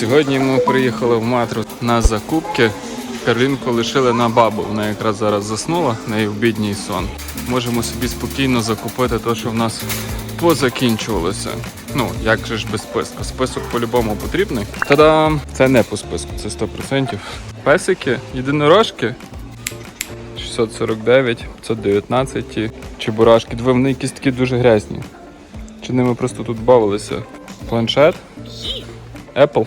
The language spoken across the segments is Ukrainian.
Сьогодні ми приїхали в метро на закупки. Карлінку лишили на бабу. Вона якраз зараз заснула, в неї обідній сон. Можемо собі спокійно закупити те, що в нас позакінчувалося. Ну, як же ж без списку? Список по-любому потрібний. Та-дам! Це не по списку, це 100%. Песики, єдинорожки 649, 519 ті чебурашки. Диви, вони якісь такі дуже грязні. Чи ними просто тут бавилися? Планшет? Apple?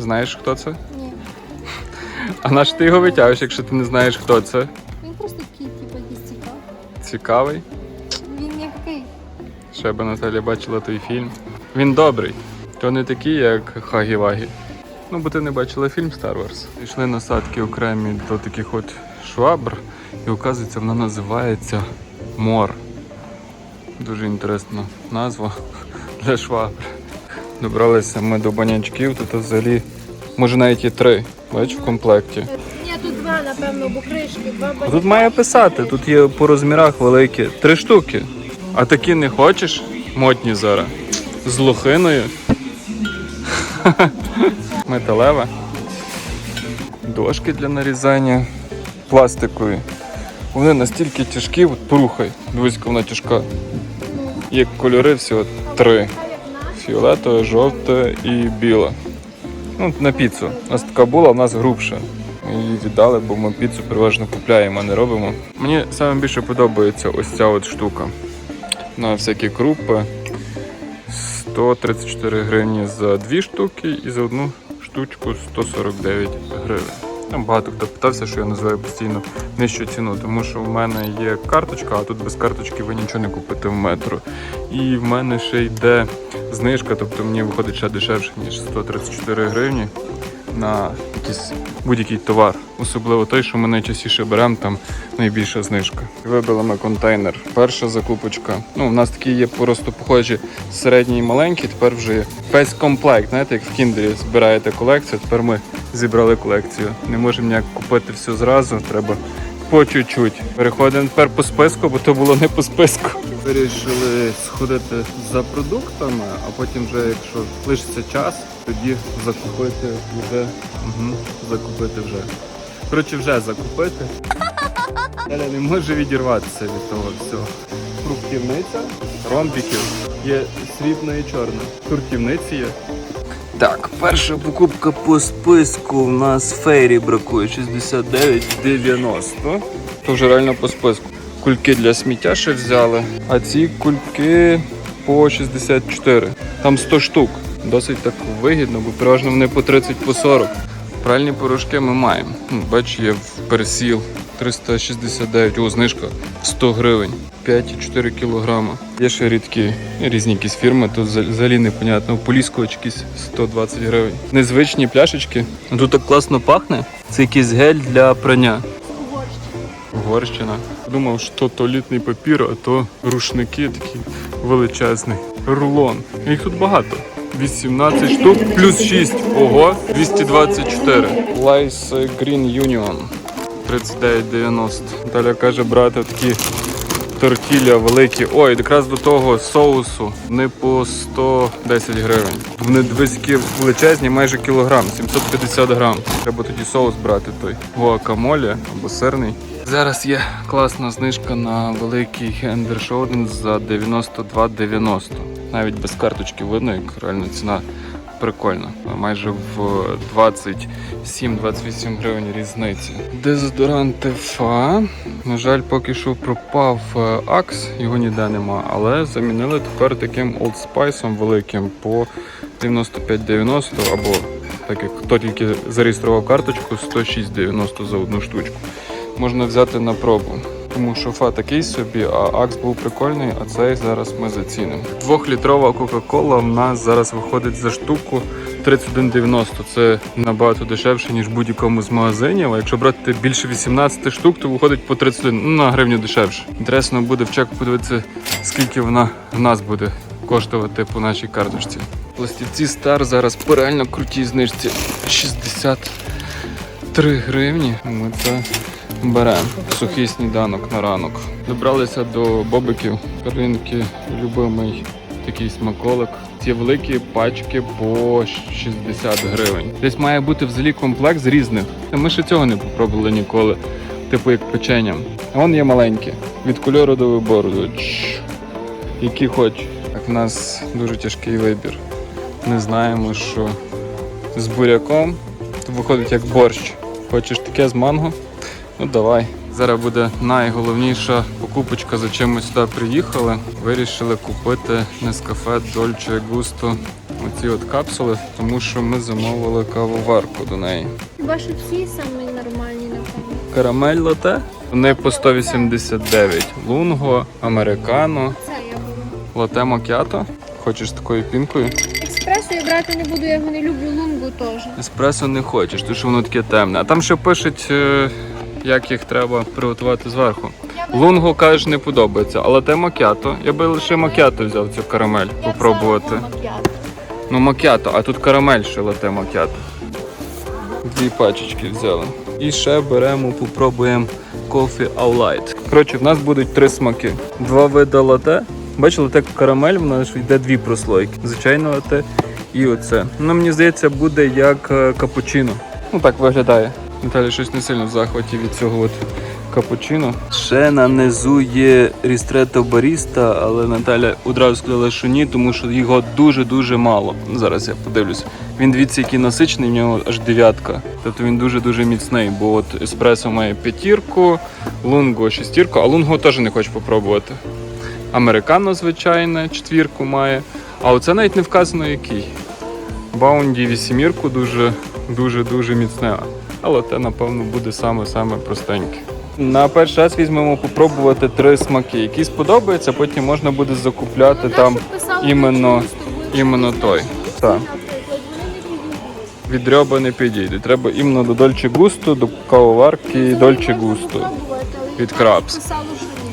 Ти знаєш, хто це? Ні. А на що ти його витягуєш, якщо ти не знаєш, хто це? Він просто такий, типу, якийсь цікавий. Цікавий. Він м'який. Ще би Наталя бачила той фільм. Він добрий. То не такий, як Хагі-Вагі. Ну, бо ти не бачила фільм Star Wars. Пішли насадки окремі до таких от швабр, і оказується, вона називається Мор. Дуже інтересна назва для швабр. Добралися ми до банячків, тут взагалі, може навіть і три. Бач, в комплекті. Ні, тут два, напевно, бо кришки, два А Тут має писати, тут є по розмірах великі. Три штуки. А такі не хочеш? Модні зараз. З лохиною. Металева. Дошки для нарізання пластикові. Вони настільки тяжкі, от порухай. Дивись, вона тяжка. Є кольори всього три. Фіолетове, жовте і біле. Ну, на піцу. У нас така була, у нас грубша. Ми її віддали, бо ми піцу переважно купляємо, а не робимо. Мені саме більше подобається ось ця от штука. На всякі крупи. 134 гривні за дві штуки і за одну штучку 149 гривень. Багато хто питався, що я називаю постійно нижчу ціну, тому що в мене є карточка, а тут без карточки ви нічого не купите в метро. І в мене ще йде знижка, тобто мені виходить ще дешевше, ніж 134 гривні на якийсь будь-який товар. Особливо той, що ми найчастіше беремо, там найбільша знижка. Вибили ми контейнер. Перша закупочка. Ну, у нас такі є просто похожі середні і маленькі. Тепер вже весь комплект. Знаєте, як в кіндері збираєте колекцію. Тепер ми зібрали колекцію. Не можемо ніяк купити все зразу. Треба по чуть-чуть. Переходимо тепер по списку, бо то було не по списку. Вирішили сходити за продуктами, а потім вже, якщо лишиться час, тоді закупити вже. Угу, закупити вже. Коротше, вже закупити. Аля не може відірватися від того всього. Фруктівниця, ромбіків. Є срібна і чорна. Турківниці є. Так, перша покупка по списку в нас фейрі бракує 69,90. То вже реально по списку. Кульки для сміття ще взяли, а ці кульки по 64. Там 100 штук. Досить так вигідно, бо переважно вони по 30 по 40. Пральні порошки ми маємо. Ну, Бач, є в персіл 369, о, знижка 100 гривень, 5,4 кілограма. Є ще рідкі різні якісь фірми, тут взагалі непонятно. У Поліського якісь 120 гривень. Незвичні пляшечки. Тут так класно пахне. Це якийсь гель для прання. Угорщина. Думав, що туалетний папір, а то рушники такі величезні. Рулон. Їх тут багато. 18 штук плюс 6. Ого, 224. Lice Green Union. 39,90. Далі каже брати такі тортілля великі. Ой, якраз до того соусу. Вони по 110 гривень. Вони які величезні, майже кілограм, 750 грам. Треба тоді соус брати той. Гуакамолі або сирний. Зараз є класна знижка на великий Shoulder за 92,90. Навіть без карточки видно, як реально ціна прикольна. Майже в 27-28 гривень різниці. Дезодорант Тефа. На жаль, поки що пропав е, Акс, його ніде нема, але замінили тепер таким Old Spice великим по 95,90 або так як хто тільки зареєстрував карточку, 106,90 за одну штучку. Можна взяти на пробу. Тому що фа такий собі, а Акс був прикольний, а цей зараз ми зацінимо. Двохлітрова Кока-Кола в нас зараз виходить за штуку 31,90. Це набагато дешевше, ніж будь-якому з магазинів. А якщо брати більше 18 штук, то виходить по 31, ну на гривню дешевше. Інтересно буде в чеку подивитися, скільки вона в нас буде коштувати по нашій карточці. Пластівці Стар зараз по реально крутій знижці 63 гривні. Ми це беремо. Сухий сніданок на ранок. Добралися до бобиків. Каринки, любимий такий смаколик. ці великі пачки по 60 гривень. Десь має бути взагалі комплекс різних. Ми ще цього не попробували ніколи. Типу як печення. А вон є маленькі. Від кольору до вибору. Які хоч. Так, в нас дуже тяжкий вибір. Не знаємо, що з буряком виходить як борщ. Хочеш таке з манго? Ну давай. Зараз буде найголовніша покупочка, за чим ми сюди приїхали. Вирішили купити Нескафе Dolce Gusto оці от капсули, тому що ми замовили кавоварку до неї. Хіба що ці самі нормальні, напевно. Карамель лате. Вони по 189. Лунго, американо, Це я беру. лате макіато. Хочеш з такою пінкою? Експресо я брати не буду, я його не люблю, лунгу теж. Еспресо не хочеш, тому що воно таке темне. А там ще пишуть, е, як їх треба приготувати зверху. Лунго кажеш, не подобається, але те макіато. Я би лише макіато взяв цю карамель попробувати. Ну макіато, а тут карамель ще лате макіато. Дві пачечки взяли. І ще беремо, попробуємо кофі Light. Коротше, в нас будуть три смаки. Два види лате. Бачили, лате карамель, в нас йде дві прослойки. Звичайне лате і оце. Ну, мені здається, буде як е, капучино. Ну так виглядає. Наталя щось не сильно в захваті від цього от капучино. Ще на низу є рістрето баріста, але Наталя одразу сказала, що ні, тому що його дуже-дуже мало. Зараз я подивлюсь. Він дивіться, який насичений, в нього аж дев'ятка. Тобто він дуже-дуже міцний, бо от еспресо має п'ятірку, лунго шестірку, а лунго теж не хочу попробувати. Американо, звичайне, четвірку має. А оце навіть не вказано який. Баунді вісімірку дуже дуже дуже міцне. Але те, напевно, буде саме-саме простеньке. На перший раз візьмемо попробувати три смаки. Які сподобаються, потім можна буде закупляти там іменно, іменно той. Так. Від рьоба не підійде. Треба іменно до Дольче Густо, до кавоварки Дольче Густо. від Крабс.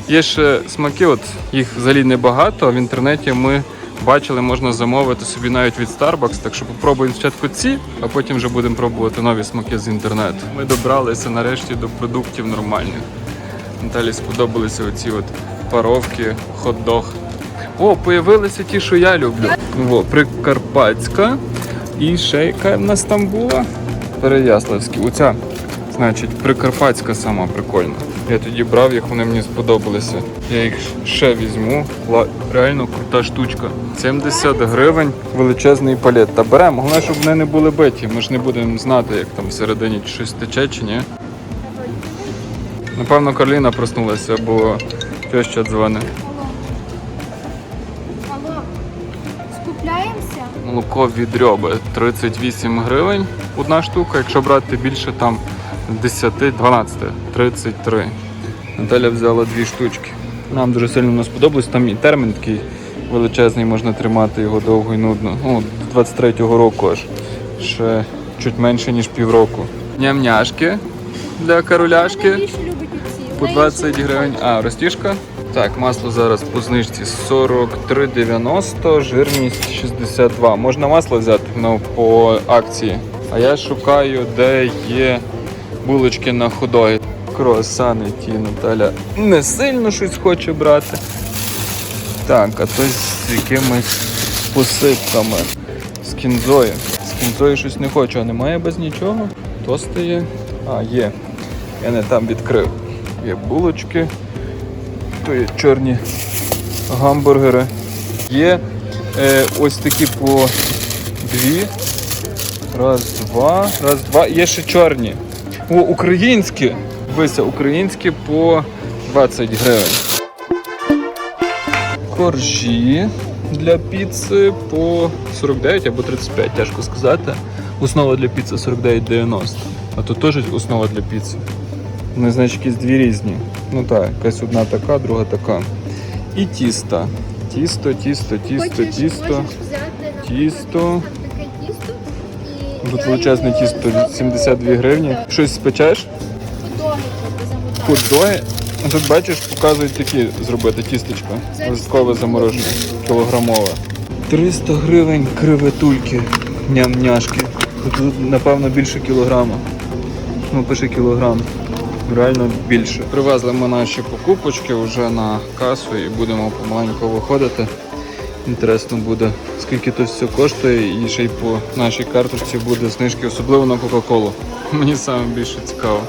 Є ще смаки, от їх взагалі небагато. а В інтернеті ми бачили, можна замовити собі навіть від Starbucks. Так що попробуємо спочатку ці, а потім вже будемо пробувати нові смаки з інтернету. Ми добралися нарешті до продуктів нормальних. Наталі сподобалися оці от паровки, хот-дог. О, появилися ті, що я люблю. О, прикарпатська. І ще яка в нас там була? Переяславські. Оця, значить, прикарпатська сама прикольна. Я тоді брав їх, вони мені сподобалися. Я їх ще візьму. Ла- Реально крута штучка. 70 гривень, величезний палет. Та беремо. Головне, щоб вони не були биті. Ми ж не будемо знати, як там всередині щось тече чи ні. Напевно, Карліна проснулася, бо теща дзвонить. Алло, скупляємося? Молоко від рьоби 38 гривень одна штука. Якщо брати більше, там 10, 12, 33. Наталя взяла дві штучки. Нам дуже сильно не сподобалось. Там і термін такий величезний, можна тримати його довго і нудно. Ну, до 23-го року аж. Ще чуть менше, ніж півроку. Ням-няшки для короляшки. По 20 гривень. А, розтіжка? Так, масло зараз по знижці 43,90, жирність 62. Можна масло взяти ну, по акції. А я шукаю, де є булочки на ходої. Круасани ті Наталя не сильно щось хоче брати. Так, а то з якимись посипками. З кінзою. З кінзою щось не хочу, а немає без нічого. Тости є. А, є. Я не там відкрив. Є булочки, то є чорні гамбургери. Є е, ось такі по дві. Раз, два. Раз, два. Є ще чорні. О, українські. Дивися, українські по 20 гривень. Коржі для піци по 49 або 35, тяжко сказати. Основа для піци 49,90. А тут теж основа для піци. Вони, значить, якісь дві різні. Ну так, якась одна така, друга така. І тісто. Тісто, тісто, тісто, тісто. тісто. Тут я величезне тісто 72 гривні. Щось спечеш? Хот-доги тут бачиш, показують такі зробити тістечко. Листкове заморожене, кілограмове. 300 гривень креветульки, ням-няшки. Тут, напевно, більше кілограма. Ну, пише кілограм. Реально більше. Привезли ми наші покупочки вже на касу і будемо помаленьку виходити. Інтересно буде, скільки то все коштує, і ще й по нашій карточці буде знижки, особливо на Кока-Колу. Мені саме більше цікаво.